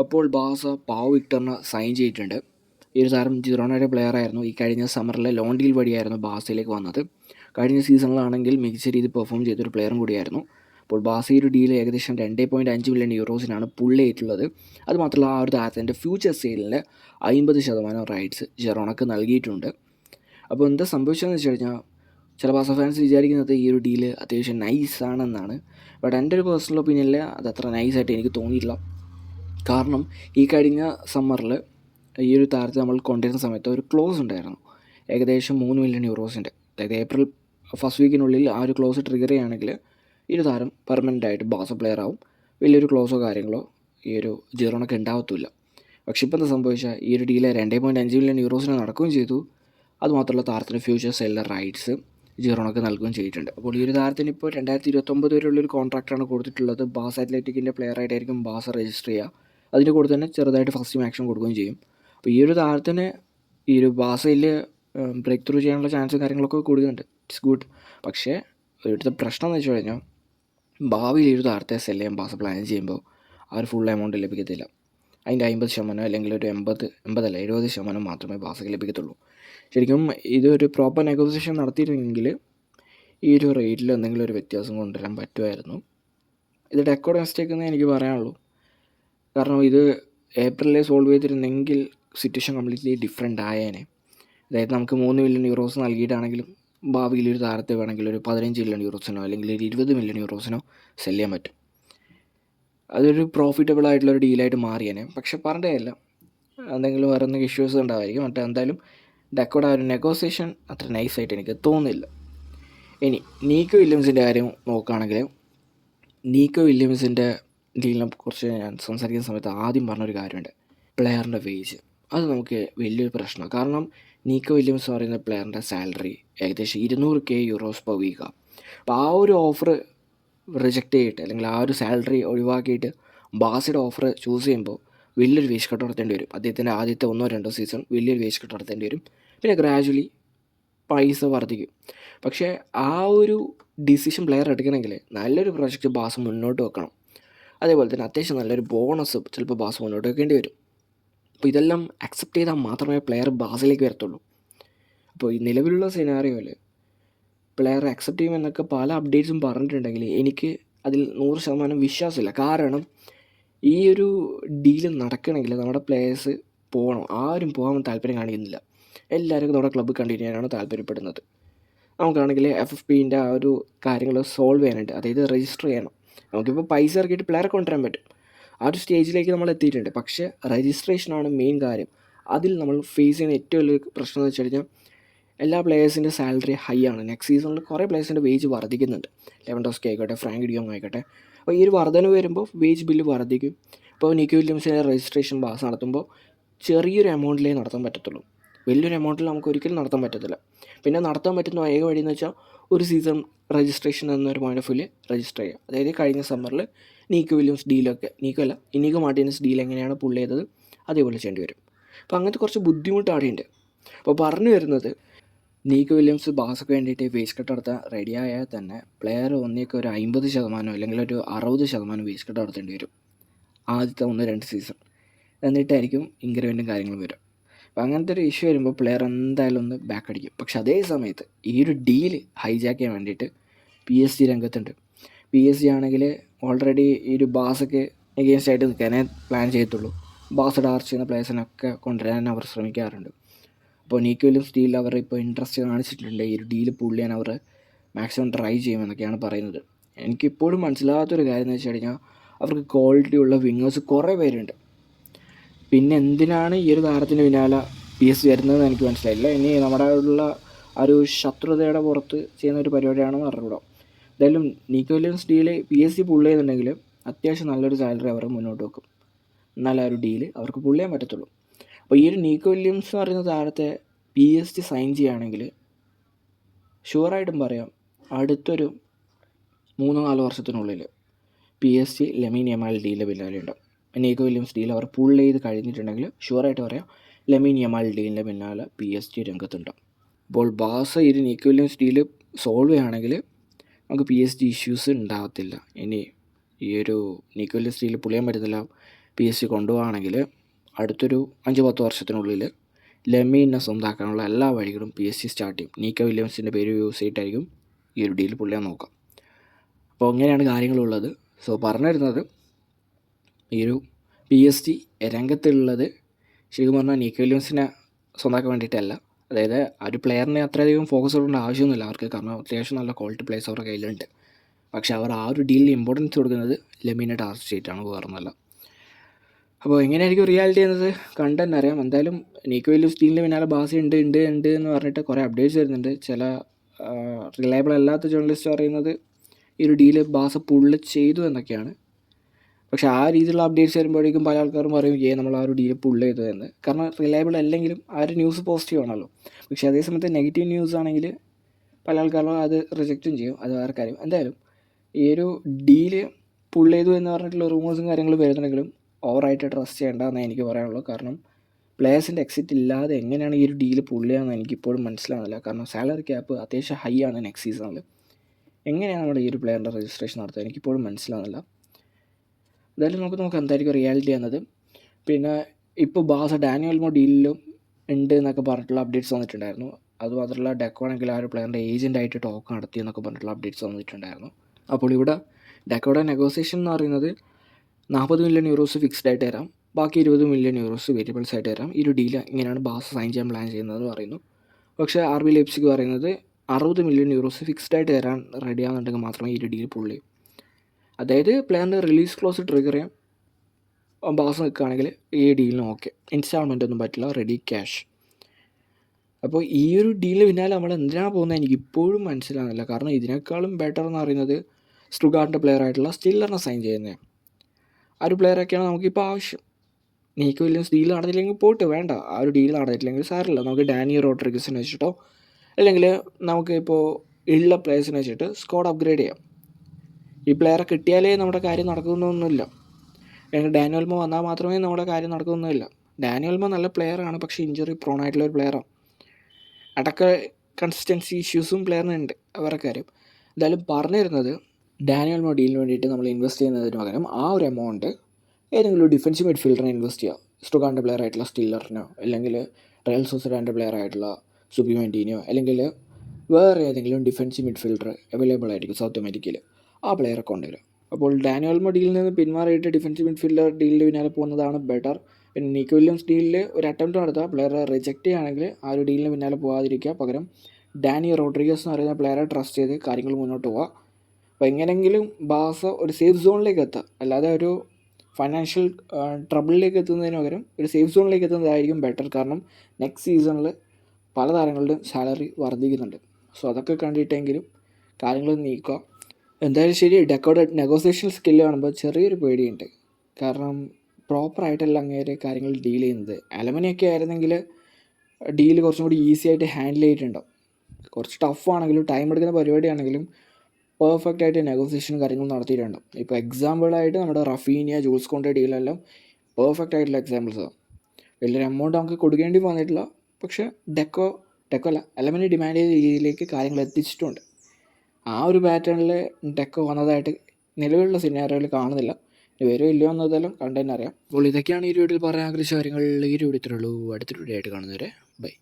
അപ്പോൾ ബാസ പാവ് വിക്ടറിനെ സൈൻ ചെയ്തിട്ടുണ്ട്. ഈ ഒരു താരം ജിറോണയുടെ പ്ലെയർ ആയിരുന്നു. ഈ കഴിഞ്ഞ സമ്മറിലെ ലോൺ ഡീൽ വഴിയായിരുന്നു ബാസയിലേക്ക് വന്നത്. കഴിഞ്ഞ സീസണിലാണെങ്കിൽ മികച്ച രീതിയിൽ പെർഫോം ചെയ്തൊരു പ്ലെയറും കൂടിയായിരുന്നു. അപ്പോൾ ബാസ ഒരു ഡീൽ ഏകദേശം രണ്ട് പോയിന്റ് അഞ്ച് മില്യൺ യൂറോസിനാണ് പുള്ളിയായിട്ടുള്ളത് അതുമാത്രമല്ല ആ ഒരു താരത്തിന്റെ ഫ്യൂച്ചർ സെയിലിൽ അമ്പത് ശതമാനം റൈറ്റ്സ് ജെറോണക്ക് നൽകിയിട്ടുണ്ട്. അപ്പോൾ എന്താ സംഭവിച്ചതെന്ന് വെച്ച് കഴിഞ്ഞാൽ ചില ബാസ ഫാൻസ് വിചാരിക്കുന്നത് ഈ ഒരു ഡീൽ അത്യാവശ്യം നൈസ് ആണെന്നാണ്. ബട്ട് എന്റെ ഒരു പേഴ്സണൽ ഒപ്പീനിയനിൽ അത് അത്ര നൈസായിട്ട് എനിക്ക് തോന്നിയില്ല കാരണം ഈ കഴിഞ്ഞ സമ്മറിൽ ഈ ഒരു താരത്തെ നമ്മൾ കൊണ്ടുവരുന്ന സമയത്ത് ഒരു ക്ലോസ് ഉണ്ടായിരുന്നു. ഏകദേശം മൂന്ന് മില്യൺ യൂറോസിന്റെ അതായത് ഏപ്രിൽ ഫസ്റ്റ് വീക്കിനുള്ളിൽ ആ ഒരു ക്ലോസ് ട്രിഗർ ചെയ്യുകയാണെങ്കിൽ ഈ ഒരു താരം പെർമനന്റ് ആയിട്ട് ബാസ പ്ലെയർ ആവും. വലിയൊരു ക്ലോസോ കാര്യങ്ങളോ ഈ ഒരു ജീറോണൊക്കെ ഉണ്ടാവത്തില്ല പക്ഷേ ഇപ്പം എന്താ സംഭവിച്ചാൽ ഈ ഒരു ഡീൽ രണ്ടേ പോയിന്റ് അഞ്ച് മില്യൺ യൂറോസിന് നടക്കുകയും ചെയ്തു. അതുമാത്രമല്ല താരത്തിന് ഫ്യൂച്ചർ സെല്ലർ റൈറ്റ്സ് ജീറോണൊക്കെ നൽകുകയും ചെയ്തിട്ടുണ്ട്. അപ്പോൾ ഈ ഒരു താരത്തിന് ഇപ്പോൾ രണ്ടായിരത്തി ഇരുപത്തൊമ്പത് വരെയുള്ളൊരു കോൺട്രാക്റ്റാണ് കൊടുത്തിട്ടുള്ളത്. ബാസ് അത്ലറ്റിക്കിന്റെ പ്ലെയർ ആയിട്ടായിരിക്കും ബാസ് രജിസ്റ്റർ ചെയ്യുക. അതിന്റെ കൂടെ തന്നെ ചെറുതായിട്ട് ഫസ്റ്റ് ആക്ഷൻ കൊടുക്കുകയും ചെയ്യും. അപ്പോൾ ഈ ഒരു താരത്തിന് ഈ ഒരു ബാസയിൽ ബ്രേക്ക് ത്രൂ ചെയ്യാനുള്ള ചാൻസും കാര്യങ്ങളൊക്കെ കൂടുന്നുണ്ട്. ഇറ്റ്സ് ഗുഡ് പക്ഷേ ഇവിടുത്തെ പ്രശ്നം എന്ന് വെച്ച് കഴിഞ്ഞാൽ ഭാവിയിൽ ഈ ഒരു താരത്തെ സെൽ ചെയ്യാൻ ബാസ പ്ലാൻ ചെയ്യുമ്പോൾ ആ ഒരു ഫുൾ എമൗണ്ട് ലഭിക്കത്തില്ല. അതിന്റെ അമ്പത് ശതമാനം അല്ലെങ്കിൽ ഒരു എൺപത് എൺപതല്ല എഴുപത് ശതമാനം മാത്രമേ ബാസയ്ക്ക് ലഭിക്കത്തുള്ളൂ. ശരിക്കും ഇതൊരു പ്രോപ്പർ നെഗോസിയേഷൻ നടത്തിയിരുന്നെങ്കിൽ ഈ ഒരു റേറ്റിൽ എന്തെങ്കിലും ഒരു വ്യത്യാസം കൊണ്ടുവരാൻ പറ്റുമായിരുന്നു. ഇത് ഡെക്കോഡ് മിസ്റ്റേക്ക് എന്നേ എനിക്ക് പറയാനുള്ളൂ. കാരണം ഇത് ഏപ്രിലിൽ സോൾവ് ചെയ്തിരുന്നെങ്കിൽ സിറ്റുവേഷൻ കംപ്ലീറ്റ്ലി ഡിഫറെന്റ് ആയേനെ. അതായത് നമുക്ക് മൂന്ന് മില്യൺ യൂറോസ് നൽകിയിട്ടാണെങ്കിലും ഭാവിയിൽ ഒരു താരത്തെ വേണമെങ്കിൽ ഒരു പതിനഞ്ച് മില്യൺ യൂറോസിനോ അല്ലെങ്കിൽ ഒരു ഇരുപത് മില്യൺ യൂറോസിനോ സെൽ ചെയ്യാൻ പറ്റും. അതൊരു പ്രോഫിറ്റബിൾ ആയിട്ടുള്ള ഒരു ഡീലായിട്ട് മാറിയേനെ. പക്ഷെ പറഞ്ഞതല്ല എന്തെങ്കിലും വേറെ എന്തെങ്കിലും ഇഷ്യൂസ് ഉണ്ടാവായിരിക്കും മറ്റേ എന്തായാലും ഡെക്കോടെ ആ ഒരു നെഗോസിയേഷൻ അത്ര നൈസായിട്ട് എനിക്ക് തോന്നുന്നില്ല. ഇനി നീക്കോ വില്യംസിന്റെ കാര്യം നോക്കുകയാണെങ്കിൽ നീക്കോ വില്യംസിന്റെ ഡീലിനെ കുറിച്ച് ഞാൻ സംസാരിക്കുന്ന സമയത്ത് ആദ്യം പറഞ്ഞൊരു കാര്യമുണ്ട്. പ്ലെയറിന്റെ വേജ് അത് നമുക്ക് വലിയൊരു പ്രശ്നമാണ്. കാരണം നീക്കോ വില്യംസ് പറയുന്ന പ്ലെയറിന്റെ സാലറി ഏകദേശം ഇരുന്നൂറ് കെ യൂറോസ് പെർ വീക്കാണ് അപ്പോൾ ആ ഒരു ഓഫർ റിജക്റ്റ് ചെയ്തിട്ട് അല്ലെങ്കിൽ ആ ഒരു സാലറി ഒഴിവാക്കിയിട്ട് ബാസിയുടെ ഓഫർ ചൂസ് ചെയ്യുമ്പോൾ വലിയൊരു വേസ്റ്റ് കട്ട് നടത്തേണ്ടി വരും. അദ്ദേഹത്തിന്റെ ആദ്യത്തെ ഒന്നോ രണ്ടോ സീസൺ വലിയൊരു വേസ്റ്റ് കട്ട് നടത്തേണ്ടി വരും. പിന്നെ ഗ്രാജുവലി പൈസ വർദ്ധിക്കും. പക്ഷേ ആ ഒരു ഡിസിഷൻ പ്ലെയർ എടുക്കണമെങ്കിൽ നല്ലൊരു പ്രൊജക്റ്റ് ബാസ് മുന്നോട്ട് വെക്കണം. അതേപോലെ തന്നെ അത്യാവശ്യം നല്ലൊരു ബോണസ് ചിലപ്പോൾ ബാസ് മുന്നോട്ട് വെക്കേണ്ടി വരും. അപ്പോൾ ഇതെല്ലാം അക്സെപ്റ്റ് ചെയ്താൽ മാത്രമേ പ്ലെയർ ബാസിലേക്ക് വരത്തുള്ളൂ. അപ്പോൾ ഈ നിലവിലുള്ള സിനാറിയോയിൽ പ്ലെയർ അക്സെപ്റ്റ് ചെയ്യുമെന്നൊക്കെ പല അപ്ഡേറ്റ്സും പറഞ്ഞിട്ടുണ്ടെങ്കിൽ എനിക്ക് അതിൽ നൂറ് ശതമാനം വിശ്വാസമില്ല. കാരണം ഈ ഒരു ഡീൽ നടക്കണമെങ്കിൽ നമ്മുടെ പ്ലേയേഴ്സ് പോകണം. ആരും പോകാൻ താല്പര്യം കാണിക്കുന്നില്ല. എല്ലാവർക്കും നമ്മുടെ ക്ലബ്ബ് കണ്ടിന്യൂ ചെയ്യാനാണ് താല്പര്യപ്പെടുന്നത്. നമുക്കാണെങ്കിൽ എഫ് എഫ് പിന്റെ ആ ഒരു കാര്യങ്ങൾ സോൾവ് ചെയ്യാനുണ്ട്. അതായത് രജിസ്റ്റർ ചെയ്യണം. നമുക്കിപ്പോൾ പൈസ ഇറക്കിയിട്ട് പ്ലെയറെ കൊണ്ടുവരാൻ പറ്റും. ആ ഒരു സ്റ്റേജിലേക്ക് നമ്മൾ എത്തിയിട്ടുണ്ട്. പക്ഷേ രജിസ്ട്രേഷനാണ് മെയിൻ കാര്യം. അതിൽ നമ്മൾ ഫേസ് ചെയ്യുന്ന ഏറ്റവും വലിയ പ്രശ്നം എന്ന് വെച്ച് കഴിഞ്ഞാൽ എല്ലാ പ്ലേയേഴ്സിന്റെ സാലറി ഹൈ ആണ്. നെക്സ്റ്റ് സീസണിൽ കുറേ പ്ലേയേഴ്സിന്റെ വേജ് വർദ്ധിക്കുന്നുണ്ട്. ലെവൻ ലെവൻഡോസ്കി ആയിക്കോട്ടെ ഫ്രാങ്ക് ഡിയോങ് ആയിക്കോട്ടെ. അപ്പോൾ ഈ ഒരു വർധന വരുമ്പോൾ വേജ് ബില്ല് വർദ്ധിക്കും. ഇപ്പോൾ നിക്കി വില്യംസിന്റെ രജിസ്ട്രേഷൻ പാസ് നടത്തുമ്പോൾ ചെറിയൊരു എമൗണ്ടിലേ നടത്താൻ പറ്റത്തുള്ളൂ. വലിയൊരു എമൗണ്ടിൽ നമുക്ക് ഒരിക്കലും നടത്താൻ പറ്റത്തില്ല. പിന്നെ നടത്താൻ പറ്റുന്ന ഏക വഴി എന്ന് വെച്ചാൽ ഒരു സീസൺ രജിസ്ട്രേഷൻ എന്നൊരു പോയിന്റ് ഓഫ് വ്യൂൽ രജിസ്റ്റർ ചെയ്യുക. അതായത് കഴിഞ്ഞ സമ്മറിൽ നീക്കോ വില്യംസ് ഡീലൊക്കെ നീക്കോ അല്ല ഇനിക്കോ മാർട്ടിനസ് ഡീൽ എങ്ങനെയാണ് പുള്ളി ചെയ്തത് അതേപോലെ ചെയ്യേണ്ടി വരും. അപ്പോൾ അങ്ങനത്തെ കുറച്ച് ബുദ്ധിമുട്ട് അവിടെയുണ്ട്. അപ്പോൾ പറഞ്ഞു വരുന്നത് നീക്ക് വില്യംസ് ബാസൊക്കെ വേണ്ടിയിട്ട് വേസ്റ്റ് കട്ട് നടത്താൻ ആയാൽ തന്നെ പ്ലെയർ ഒന്നേക്ക് ഒരു അമ്പത് ശതമാനം അല്ലെങ്കിൽ ഒരു അറുപത് ശതമാനം വേസ്റ്റ് കട്ട് നടത്തേണ്ടി വരും. ആദ്യത്തെ ഒന്ന് രണ്ട് സീസൺ എന്നിട്ടായിരിക്കും ഇൻക്രിമെന്റും കാര്യങ്ങളും വരും അപ്പോൾ അങ്ങനത്തെ ഒരു ഇഷ്യൂ വരുമ്പോൾ പ്ലെയർ എന്തായാലും ഒന്ന് ബാക്ക് അടിക്കും. പക്ഷെ അതേ സമയത്ത് ഈ ഒരു ഡീൽ ഹൈജാക്ക് ചെയ്യാൻ വേണ്ടിയിട്ട് പി എസ് ജി രംഗത്തുണ്ട്. പി എസ് ജി ആണെങ്കിൽ ഓൾറെഡി ഈ ഒരു ബാസൊക്കെ എഗെയിൻസ്റ്റ് ആയിട്ട് നിൽക്കാനേ പ്ലാൻ ചെയ്യത്തുള്ളൂ. ബാസ് ഡാർച്ച് ചെയ്യുന്ന പ്ലേയേഴ്സിനൊക്കെ കൊണ്ടുവരാൻ അവർ ശ്രമിക്കാറുണ്ട്. അപ്പോൾ നീക്ക് സ്റ്റീൽ ഡീൽ അവർ ഇപ്പോൾ ഇൻട്രസ്റ്റ് കാണിച്ചിട്ടുണ്ട്. ഈ ഒരു ഡീൽ പുള്ളി ചെയ്യാൻ അവർ മാക്സിമം ട്രൈ ചെയ്യുമെന്നൊക്കെയാണ് പറയുന്നത്. എനിക്കിപ്പോഴും മനസ്സിലാകാത്തൊരു കാര്യം എന്ന് വെച്ച് കഴിഞ്ഞാൽ അവർക്ക് ക്വാളിറ്റി ഉള്ള വിങ്ങേഴ്സ് കുറേ പേരുണ്ട്. പിന്നെ എന്തിനാണ് ഈ ഒരു താരത്തിന് പിന്നാലെ പി എസ് വരുന്നതെന്ന് എനിക്ക് മനസ്സിലായില്ല. ഇനി നമ്മുടെ ഉള്ള ഒരു ശത്രുതയുടെ പുറത്ത് ചെയ്യുന്ന ഒരു പരിപാടിയാണെന്ന് അറിഞ്ഞൂടാ എന്തായാലും നീക്കോലിയൻസ് ഡീൽ പി എസ് സി പുള്ളി ചെയ്യുന്നുണ്ടെങ്കിൽ അത്യാവശ്യം നല്ലൊരു സാലറി അവർ മുന്നോട്ട് വെക്കും. ആ ഒരു ഡീൽ അവർക്ക് പുള്ളി ചെയ്യാൻ പറ്റത്തുള്ളൂ. അപ്പോൾ ഈ ഒരു നീക്കോ വില്യംസ് എന്ന് പറയുന്ന താരത്തെ പി എസ് ടി സൈൻ ചെയ്യുകയാണെങ്കിൽ ഷുവറായിട്ടും പറയാം അടുത്തൊരു മൂന്നോ നാലോ വർഷത്തിനുള്ളിൽ P S T Lamine Yamal ഡീലിന്റെ പിന്നാലെ ഉണ്ടാവും നീക്കോ വില്യംസ് ഡീൽ അവർ പുൾ ചെയ്ത് കഴിഞ്ഞിട്ടുണ്ടെങ്കിൽ ഷുവറായിട്ട് പറയാം ലെമീൻ യമാൽ ഡീലിന്റെ പിന്നാലെ പി എസ് ജി രംഗത്തുണ്ടാവും അപ്പോൾ ബാസ ഇത് നീക്കോ വില്യംസ് ഡീൽ സോൾവ് ചെയ്യുകയാണെങ്കിൽ നമുക്ക് പി എസ് ജി ഇഷ്യൂസ് ഉണ്ടാകത്തില്ല ഇനി ഈ ഒരു നീക്കോ വില്യംസ് ഡീൽ പുളിയാൻ പറ്റുന്നില്ല പി എസ് ജി കൊണ്ടുപോകുകയാണെങ്കിൽ അടുത്തൊരു അഞ്ച് പത്ത് വർഷത്തിനുള്ളിൽ ലെമീനെ സ്വന്തമാക്കാനുള്ള എല്ലാ വഴികളും പി എസ് സി സ്റ്റാർട്ട് ചെയ്യും. നീക്ക വില്യംസിന്റെ പേര് യൂസ് ചെയ്തിട്ടായിരിക്കും ഈ ഒരു ഡീൽ പുള്ളിയാൻ നോക്കാം അപ്പോൾ അങ്ങനെയാണ് കാര്യങ്ങളുള്ളത് സോ പറഞ്ഞു വരുന്നത് ഈ ഒരു പി എസ് ടി രംഗത്തുള്ളത് ശരിക്കും പറഞ്ഞാൽ നീക്ക വില്യംസിനെ സ്വന്തമാക്കാൻ വേണ്ടിയിട്ടല്ല. അതായത് ആ ഒരു പ്ലെയറിനെ അത്രയധികം ഫോക്കസ് കൊടുക്കേണ്ട ആവശ്യമൊന്നുമില്ല. അവർക്ക് കാരണം അത്യാവശ്യം നല്ല ക്വാളിറ്റി പ്ലേസ് അവരുടെ കയ്യിലുണ്ട്. പക്ഷേ അവർ ആ ഒരു ഡീലിന് ഇമ്പോർട്ടൻസ് കൊടുക്കുന്നത് ലെമീനെ ടാർഗറ്റ് ചെയ്തിട്ടാണ് വേറൊന്നല്ല അപ്പോൾ എങ്ങനെയായിരിക്കും റിയാലിറ്റി എന്നത്? കണ്ടെന്ന് അറിയാം. എന്തായാലും നീക്ക് വില്യംസ് ഡീലിന് പിന്നാലെ ബാസി ഉണ്ട് ഉണ്ട് ഉണ്ട് എന്ന് പറഞ്ഞിട്ട് കുറേ അപ്ഡേറ്റ്സ് വരുന്നുണ്ട്. ചില റിലയബിൾ അല്ലാത്ത ജേർണലിസ്റ്റ് പറയുന്നത് ഈ ഒരു ഡീൽ ബാസ പുള്ള് ചെയ്തു എന്നൊക്കെയാണ്. പക്ഷെ ആ രീതിയിലുള്ള അപ്ഡേറ്റ്സ് വരുമ്പോഴേക്കും പല ആൾക്കാരും പറയും ഏ നമ്മൾ ആ ഒരു ഡീൽ പുൾ ചെയ്തതെന്ന്. കാരണം റിലയബിൾ അല്ലെങ്കിലും ആ ഒരു ന്യൂസ് പോസിറ്റീവ് ആണല്ലോ. പക്ഷേ അതേ സമയത്ത് നെഗറ്റീവ് ന്യൂസ് ആണെങ്കിൽ പല ആൾക്കാരും അത് റിജക്റ്റും ചെയ്യും. അത് വേറെ കാര്യം. എന്തായാലും ഈ ഒരു ഡീൽ പുൾ ചെയ്തു എന്ന് പറഞ്ഞിട്ടുള്ള റൂമേഴ്സും കാര്യങ്ങളും വരുന്നുണ്ടെങ്കിലും ഓവറായിട്ട് ട്രസ്റ്റ് ചെയ്യേണ്ട എന്നേ എനിക്ക് പറയാനുള്ളൂ കാരണം പ്ലേയേഴ്സിന്റെ എക്സിറ്റ് ഇല്ലാതെ എങ്ങനെയാണ് ഈ ഒരു ഡീൽ എനിക്ക് എനിക്കിപ്പോഴും മനസ്സിലാകുന്നില്ല കാരണം സാലറി ക്യാപ്പ് അത്യാവശ്യം ഹൈ ആണ് നെക്സ്റ്റ് സീസണിൽ എങ്ങനെയാണ് നമ്മുടെ ഈ ഒരു പ്ലെയറിന്റെ രജിസ്ട്രേഷൻ നടത്തുക? എനിക്കിപ്പോഴും മനസ്സിലാവുന്നില്ല. എന്തായാലും നമുക്ക് നോക്കാം എന്തായിരിക്കും റിയാലിറ്റി എന്നത്. പിന്നെ ഇപ്പോൾ ബാസ ഡാനിയൽമോ ഡീലിലും ഉണ്ട് എന്നൊക്കെ പറഞ്ഞിട്ടുള്ള അപ്ഡേറ്റ്സ് വന്നിട്ടുണ്ടായിരുന്നു. അതുമാത്രമല്ല ഡെക്കോണെങ്കിൽ ആ ഒരു പ്ലെയറിന്റെ ഏജന്റായിട്ട് ടോക്ക് നടത്തി എന്നൊക്കെ പറഞ്ഞിട്ടുള്ള അപ്ഡേറ്റ്സ് വന്നിട്ടുണ്ടായിരുന്നു. അപ്പോൾ ഇവിടെ ഡെക്കോയുടെ നെഗോസിയേഷൻ എന്ന് പറയുന്നത് നാൽപ്പത് മില്യൺ യൂറോസ് ഫിക്സ്ഡ് ആയിട്ട് തരാം ബാക്കി ഇരുപത് മില്യൺ യൂറോസ് വേരിയബിൾസ് ആയിട്ട് തരാം. ഈ ഒരു ഡീൽ ഇങ്ങനെയാണ് ബാസ് സൈൻ ചെയ്യാൻ പ്ലാൻ ചെയ്യുന്നതെന്ന് പറയുന്നു. പക്ഷേ ആർ ബി ലെപ്സിക്ക് പറയുന്നത് അറുപത് മില്യൺ യൂറോസ് ഫിക്സ്ഡ് ആയിട്ട് തരാൻ റെഡി മാത്രമേ ഈ ഒരു ഡീൽ പുള്ളി അതായത് പ്ലാനിന്റെ റിലീസ് ക്ലോസ് ട്രിഗർ ചെയ്യാം ബാസ് നിൽക്കുകയാണെങ്കിൽ ഈ ഡീലിന് ഓക്കെ ഇൻസ്റ്റാൾമെന്റ് ഒന്നും പറ്റില്ല. റെഡി ക്യാഷ് അപ്പോൾ ഈ ഒരു ഡീലിന് പിന്നാലെ നമ്മൾ എന്തിനാണ് പോകുന്നത് എനിക്ക് ഇപ്പോഴും മനസ്സിലാകുന്നില്ല. കാരണം ഇതിനേക്കാളും ബെറ്റർ എന്ന് പറയുന്നത് സ്റ്റുഗാർഡിന്റെ പ്ലെയർ ആയിട്ടുള്ള സ്റ്റില്ലറിനെ സൈൻ ചെയ്യുന്നത് ആ ഒരു പ്ലെയറൊക്കെയാണ് നമുക്കിപ്പോൾ ആവശ്യം. നീക്ക് വില്യംസ് ഡീൽ നടന്നില്ലെങ്കിൽ പോയിട്ട് വേണ്ട. ആ ഒരു ഡീൽ നടന്നിട്ടില്ലെങ്കിൽ സാറില്ല നമുക്ക് ഡാനി റോഡ്രിഗസിനെ വെച്ചിട്ടോ അല്ലെങ്കിൽ നമുക്ക് ഇപ്പോൾ ഉള്ള പ്ലേയേഴ്സിനെ വെച്ചിട്ട് സ്കോഡ് അപ്ഗ്രേഡ് ചെയ്യാം. ഈ പ്ലെയറെ കിട്ടിയാലേ നമ്മുടെ കാര്യം നടക്കുന്നൊന്നുമില്ല. ഡാനിയൽമോ വന്നാൽ മാത്രമേ നമ്മുടെ കാര്യം നടക്കുന്നൊന്നുമില്ല. ഡാനിയൽമോ നല്ല പ്ലെയറാണ് പക്ഷേ ഇഞ്ചുറി പ്രോൺ ആയിട്ടുള്ള ഒരു പ്ലെയറാണ് അടക്ക കൺസിസ്റ്റൻസി ഇഷ്യൂസും പ്ലെയറിനുണ്ട് അവരുടെ കാര്യം. എന്തായാലും പറഞ്ഞു തരുന്നത് ഡാനിയൽ മൊഡീലിന് വേണ്ടിയിട്ട് നമ്മൾ ഇൻവെസ്റ്റ് ചെയ്യുന്നതിന് പകരം ആ ഒരു എമൗണ്ട് ഏതെങ്കിലും ഡിഫൻസീവ് മിഡ്ഫീൽഡറിനെ ഇൻവെസ്റ്റ് ചെയ്യുക. സ്റ്റുഗാന്റെ പ്ലെയർ ആയിട്ടുള്ള സ്റ്റില്ലറിനോ അല്ലെങ്കിൽ റയൽ സൊസൈഡാന്റെ പ്ലെയർ ആയിട്ടുള്ള സുബിമാന്റീനോ അല്ലെങ്കിൽ വേറെ ഏതെങ്കിലും ഡിഫൻസീവ് മിഡ്ഫീൽഡർ അവൈലബിൾ ആയിരിക്കും സൗത്ത് അമേരിക്കയിൽ ആ പ്ലെയറെ കൊണ്ടുവരിക. അപ്പോൾ ഡാനിയൽ മൊഡീലിൽ നിന്ന് പിന്മാറിയിട്ട് ഡിഫൻസീവ് മിഡ്ഫീൽഡർ ഡീലിന്റെ പിന്നാലെ പോകുന്നതാണ് ബെറ്റർ പിന്നെ നീക്ക് വില്യംസ് ഡീലിൽ ഒരു അറ്റംപ്റ്റ് നടത്തുക പ്ലെയറെ റിജക്റ്റ് ചെയ്യുകയാണെങ്കിൽ ആ ഒരു ഡീലിന് പിന്നാലെ പോകാതിരിക്കുക. പകരം ഡാനി റോഡ്രിഗസ് എന്ന് പറയുന്ന പ്ലെയറെ ട്രസ്റ്റ് ചെയ്ത് കാര്യങ്ങൾ മുന്നോട്ട് പോവുക. അപ്പോൾ എങ്ങനെയെങ്കിലും ബാസ ഒരു സേഫ് സോണിലേക്ക് എത്തുക. അല്ലാതെ ഒരു ഫൈനാൻഷ്യൽ ട്രബിളിലേക്ക് എത്തുന്നതിന് പകരം ഒരു സേഫ് സോണിലേക്ക് എത്തുന്നതായിരിക്കും ബെറ്റർ കാരണം നെക്സ്റ്റ് സീസണിൽ പല താരങ്ങളുടെയും സാലറി വർദ്ധിക്കുന്നുണ്ട്. സോ അതൊക്കെ കണ്ടിട്ടെങ്കിലും കാര്യങ്ങൾ നീക്കുക. എന്തായാലും ശരി ഡെക്കോഡ് നെഗോസിയേഷൻ സ്കില്ല് കാണുമ്പോൾ ചെറിയൊരു പേടിയുണ്ട്. കാരണം പ്രോപ്പറായിട്ടല്ല അങ്ങേരെ കാര്യങ്ങൾ ഡീൽ ചെയ്യുന്നത്. അലമനിയൊക്കെ ആയിരുന്നെങ്കിൽ ഡീൽ കുറച്ചും കൂടി ഈസി ആയിട്ട് ഹാൻഡിൽ ചെയ്തിട്ടുണ്ടാവും. കുറച്ച് ടഫ് ആണെങ്കിലും ടൈം എടുക്കുന്ന പരിപാടിയാണെങ്കിലും പെർഫെക്റ്റ് ആയിട്ട് നെഗോസിയേഷൻ കാര്യങ്ങൾ നടത്തിയിട്ടുണ്ട് ഇപ്പോൾ എക്സാമ്പിളായിട്ട് നമ്മുടെ റഫീനിയ ജൂൾസ് കൊണ്ട ഡീലെല്ലാം പെർഫെക്റ്റ് ആയിട്ടുള്ള എക്സാമ്പിൾസാണ് വലിയൊരു എമൗണ്ട് നമുക്ക് കൊടുക്കേണ്ടി വന്നിട്ടില്ല. പക്ഷേ ഡെക്കോ ഡെക്കോ അല്ല അലമനി ഡിമാൻഡ് ചെയ്ത രീതിയിലേക്ക് കാര്യങ്ങൾ എത്തിച്ചിട്ടുണ്ട്. ആ ഒരു പാറ്റേണിൽ ഡെക്കോ വന്നതായിട്ട് നിലവിലുള്ള സിനാറിയോയിൽ കാണുന്നില്ല. വരുമോ ഇല്ലയോ എന്നതെല്ലാം കണ്ടു അറിയാം. അപ്പോൾ ഇതൊക്കെയാണ് ഈ വീഡിയോയിൽ പറയാൻ ആഗ്രഹിച്ച കാര്യങ്ങൾ. ഈ വീഡിയോ ഇത്രയുള്ളൂ വീഡിയോ ആയിട്ട് കാണുന്നവരെ ബൈ.